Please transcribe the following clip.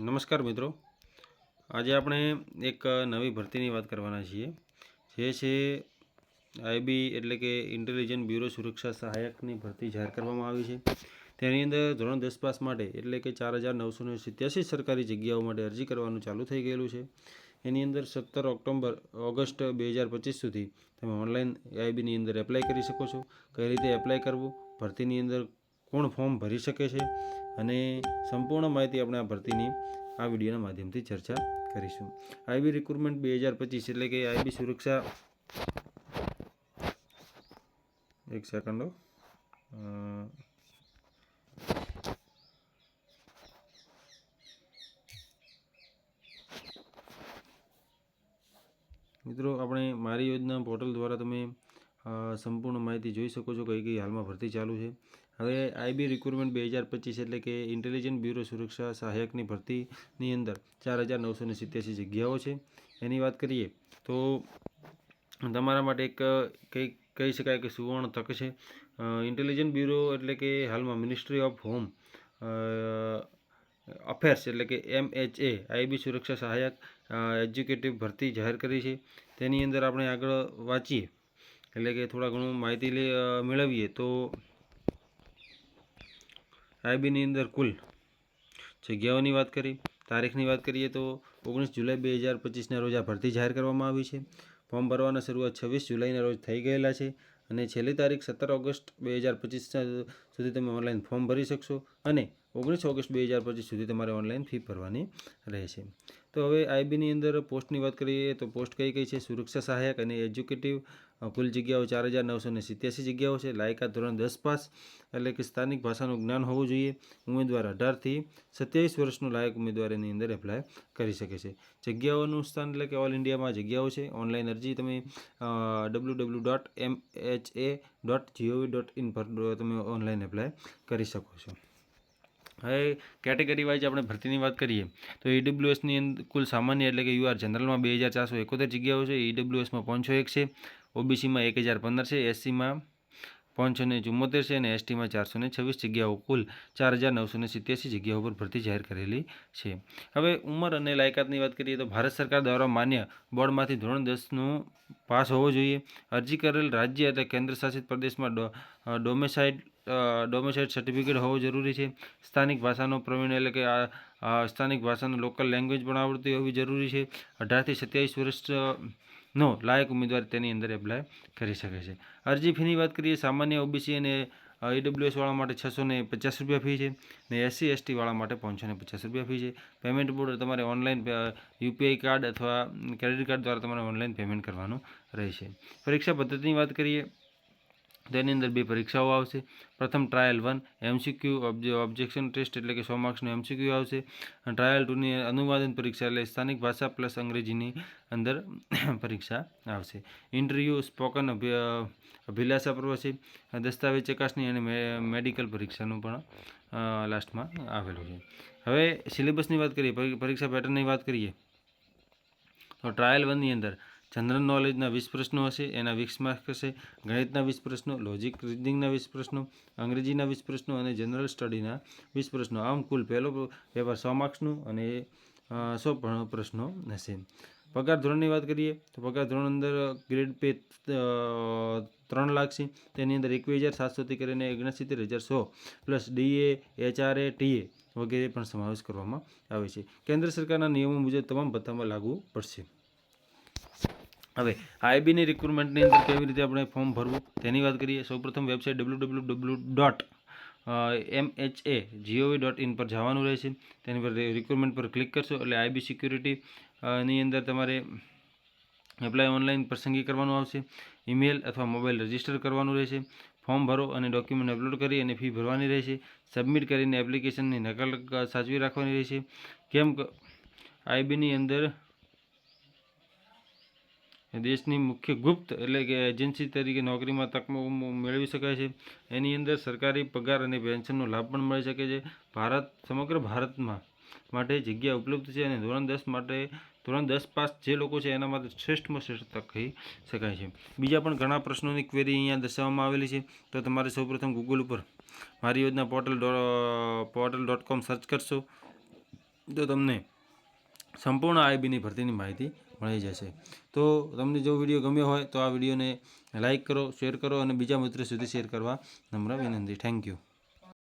નમસ્કાર મિત્રો. આજે આપણે એક નવી ભરતીની વાત કરવાના છીએ. જે છે આઈબી એટલે કે ઇન્ટેલિજન્ટ બ્યુરો સુરક્ષા સહાયકની ભરતી જાહેર કરવામાં આવી છે. તેની અંદર ધોરણ દસ પાસ માટે એટલે કે ચાર હજાર નવસો ને સિત્યાસી સરકારી જગ્યાઓ માટે અરજી કરવાનું ચાલુ થઈ ગયેલું છે. એની અંદર સત્તર ઓક્ટોબર, ઓગસ્ટ બે હજાર પચીસ સુધી તમે ઓનલાઈન આઈબીની અંદર એપ્લાય કરી શકો છો. કઈ રીતે એપ્લાય કરવું, ભરતીની અંદર કોણ ફોર્મ ભરી શકે છે અને સંપૂર્ણ માહિતી આપણે આ ભરતીની આ વિડીયોના માધ્યમથી ચર્ચા કરીશું. આઈબી રિક્રુટમેન્ટ બે હજાર પચીસ એટલે કે આઈબી સુરક્ષા એક સેકન્ડો મિત્રો આપણે મારી યોજના પોર્ટલ દ્વારા તમે સંપૂર્ણ માહિતી જોઈ શકો છો કઈ કઈ હાલમાં ભરતી ચાલુ છે. હવે આઈબી રિક્રુટમેન્ટ બે હજાર પચીસ એટલે કે ઇન્ટેલિજન્ટ બ્યુરો સુરક્ષા સહાયકની ભરતીની અંદર ચાર હજાર નવસો ને સિત્યાસી જગ્યાઓ છે. એની વાત કરીએ તો તમારા માટે એક, કંઈ, કહી શકાય કે સુવર્ણ તક છે. ઇન્ટેલિજન્ટ બ્યુરો એટલે કે હાલમાં મિનિસ્ટ્રી ઓફ હોમ અફેર્સ એટલે કે એમ એચ એ આઈબી સુરક્ષા સહાયક એજ્યુકેટિવ ભરતી જાહેર કરી છે. તેની અંદર આપણે આગળ વાંચીએ એટલે કે થોડા ઘણું માહિતી મેળવીએ તો આઈબીની અંદર કુલ જગ્યાઓની વાત કરી તારીખની વાત કરીએ તો ઓગણીસ જુલાઈ બે હજાર પચીસના રોજ આ ભરતી જાહેર કરવામાં આવી છે. ફોર્મ ભરવાના શરૂઆત છવ્વીસ જુલાઈના રોજ થઈ ગયેલા છે અને છેલ્લી તારીખ સત્તર ઓગસ્ટ બે હજાર પચીસ સુધી તમે ઓનલાઈન ફોર્મ ભરી શકશો અને ઓગણીસ ઓગસ્ટ બે હજાર પચીસ સુધી તમારે ઓનલાઈન ફી ભરવાની રહેશે. તો હવે આઈબીની અંદર પોસ્ટની વાત કરીએ તો પોસ્ટ કઈ કઈ છે? સુરક્ષા સહાયક અને એજ્યુકેટિવ કુલ જગ્યાઓ ચાર હજાર નવસો ને સિત્યાસી જગ્યાઓ છે. લાયકાત ધોરણ દસ પાસ, એટલે કે સ્થાનિક ભાષાનું જ્ઞાન હોવું જોઈએ. ઉમેદવાર અઢારથી સત્યાવીસ વર્ષનું લાયક ઉમેદવાર એની અંદર એપ્લાય કરી શકે છે. જગ્યાઓનું સ્થાન એટલે કે ઓલ ઇન્ડિયામાં જગ્યાઓ છે. ઓનલાઈન અરજી તમે W W dot M H A dot G O V dot in પર તમે ઓનલાઈન એપ્લાય કરી શકો છો. હવે કેટેગરી વાઇઝ આપણે ભરતીની વાત કરીએ, તો ઈડબ્લ્યુએસની અંદર કુલ સામાન્ય એટલે કે યુઆર જનરલમાં બે હજાર ચારસો એકોતેર જગ્યાઓ છે ઈડબ્લ્યુએસમાં પાંચસો એક છે ઓબીસીમાં એક હજાર પંદર છે એસસીમાં પાંચસો ને ચુમ્મોતેર છે અને એસટીમાં ચારસો ને છવ્વીસ જગ્યાઓ, કુલ ચાર હજાર નવસો ને સિત્યાસી જગ્યાઓ પર ભરતી જાહેર કરેલી છે. હવે ઉંમર અને લાયકાતની વાત કરીએ તો ભારત સરકાર દ્વારા માન્ય બોર્ડમાંથી ધોરણ દસનું પાસ હોવો જોઈએ. અરજી કરેલ રાજ્ય એટલે કેન્દ્ર શાસિત પ્રદેશમાં ડો ડોમેસાઇડ ડોમેસાઇડ સર્ટિફિકેટ હોવો જરૂરી છે. સ્થાનિક ભાષાનો પ્રવીણ એટલે કે આ સ્થાનિક ભાષાનો લોકલ લેંગ્વેજ પણ આવડતી હોવી જરૂરી છે. અઢારથી સત્યાવીસ વર્ષનો લાયક ઉમેદવાર તેની અંદર એપ્લાય કરી શકે છે. અરજી ફીની વાત કરીએ, સામાન્ય ઓબીસી અને ઈડબ્લ્યુએસ વાળા માટે છસો ને પચાસ રૂપિયા ફી છે ને એસસી એસટી વાળા માટે પાંચસો ને પચાસ રૂપિયા ફી છે. પેમેન્ટ બોર્ડ તમારે ઓનલાઈન યુપીઆઈ કાર્ડ અથવા ક્રેડિટ કાર્ડ દ્વારા તમારે ઓનલાઈન પેમેન્ટ કરવાનું રહેશે. પરીક્ષા પદ્ધતિની વાત કરીએ તેની અંદર બે પરીક્ષાઓ આવશે. પ્રથમ trial one MCQ objection test એટલે કે સો માર્ક્સનું એમસીક્યુ આવશે. ટ્રાયલ ટુની અનુવાદન પરીક્ષા એટલે સ્થાનિક ભાષા પ્લસ અંગ્રેજીની અંદર પરીક્ષા આવશે. ઇન્ટરવ્યૂ સ્પોકન અભિલાષા પર્વ છે. દસ્તાવેજ ચકાસણી અને મેડિકલ પરીક્ષાનું પણ લાસ્ટમાં આવેલું છે. હવે સિલેબસની વાત કરીએ, પરી- પરીક્ષા પેટર્નની વાત કરીએ. તો ટ્રાયલ વનની અંદર જનરલ નોલેજના વીસ પ્રશ્નો હશે, એના વીસ માર્ક્સ હશે, ગણિતના વીસ પ્રશ્નો લોજિક રીડિંગના વીસ પ્રશ્નો અંગ્રેજીના વીસ પ્રશ્નો અને જનરલ સ્ટડીના વીસ પ્રશ્નો. આમ કુલ પહેલો પેપર સો માર્ક્સનું અને સો પ્રશ્નો હશે. પગાર ધોરણની વાત કરીએ, તો પગાર ધોરણ અંદર ગ્રેડ પે ત્રણ લાખ છે. તેની અંદર એકવીસ હજાર સાતસોથી કરીને ઓગણસિત્તેર હજાર સો પ્લસ ડીએ એચઆરએ ટીએ વગેરે પણ સમાવેશ કરવામાં આવે છે. કેન્દ્ર સરકારના નિયમો મુજબ તમામ ભથ્થામાં લાગુ પડશે. હવે આઈબીની રિક્રુટમેન્ટની અંદર કેવી રીતે આપણે ફોર્મ ભરવું? તેની વાત કરીએ. સૌપ્રથમ website W W W dot M H A G O V dot in પર જવાનું રહેશે. તેની પર રિક્રુટમેન્ટ પર ક્લિક કરશો. એટલે આઈબી સિક્યુરિટી ની અંદર તમારે એપ્લાય ઓનલાઈન પસંદગી કરવાનું આવશે. ઈમેલ અથવા મોબાઈલ રજિસ્ટર કરવાનું રહેશે. ફોર્મ ભરો અને ડોક્યુમેન્ટ અપલોડ કરી અને ફી ભરવાની રહેશે. સબમિટ કરીને એપ્લિકેશનની નકલ સાચવી રાખવાની રહેશે. કેમ આઈબીની અંદર દેશની મુખ્ય ગુપ્ત એટલે કે એજન્સી તરીકે નોકરીમાં તક મેળવી શકાય છે. એની અંદર સરકારી પગાર અને પેન્શનનો લાભ પણ મળી શકે છે. ભારત, સમગ્ર ભારતમાં માટે જગ્યા ઉપલબ્ધ છે અને ધોરણ દસ માટે, ધોરણ દસ પાસ જે લોકો છે એના માટે શ્રેષ્ઠમાં શ્રેષ્ઠ તક કહી શકાય છે. બીજા પણ ઘણા પ્રશ્નોની ક્વેરી અહીંયા દર્શાવવામાં આવેલી છે. તો તમારે સૌપ્રથમ ગૂગલ ઉપર મારી યોજના portal portal dot com search કરશો. તો તમને સંપૂર્ણ આઈબીની ભરતીની માહિતી મળી જશે. તો તમને જો વીડિયો ગમ્યો હોય તો આ વિડીયોને લાઇક કરો, શેર કરો અને બીજા મિત્રો સુધી શેર કરવા નમ્ર વિનંતી. Thank you.